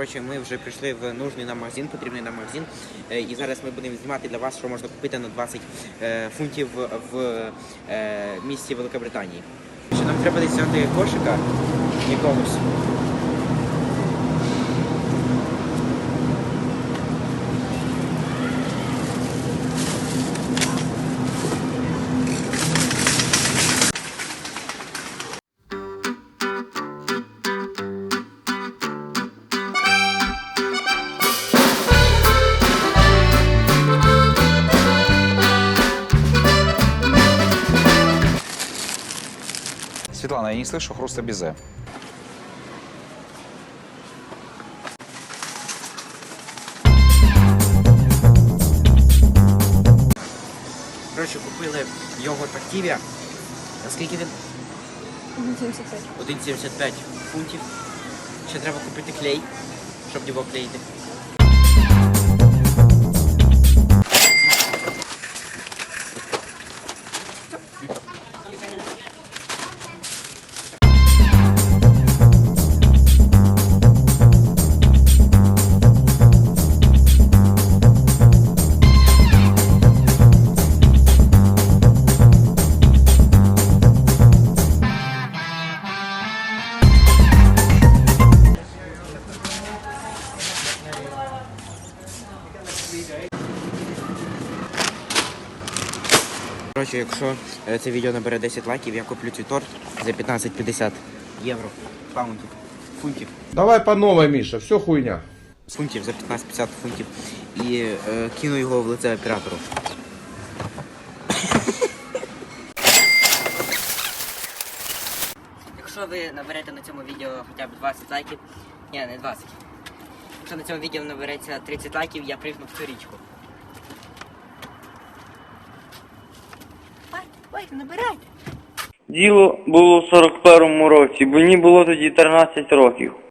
Коротше, ми вже прийшли в нужний нам магазин, потрібний нам магазин. Е, І зараз ми будемо знімати для вас, що можна купити на 20 е, фунтів в е, місті Великобританії. Що нам треба десь взяти кошика якогось. Светлана, я не слышу хруста безе. Коротше, купили йогурт Активія. Наскільки він? 75. 1,75 фунтів. Ще треба купити клей, щоб його клеїти. Коротше, якщо е, це відео набере 10 лайків, я куплю цей торт за 15-50 євро, паундів, фунтів. Давай по новой, Миша, все хуйня. фунтів за 15-50 фунтів і е, кину його в лице оператору. Якщо ви наберете на цьому відео хоча б 20 лайків, ні, не 20. Якщо на цьому відео набереться 30 лайків, я пригну в цю річку. Ой, ой, набирайте. Діло було в 41-му році, бо мені було тоді 13 років.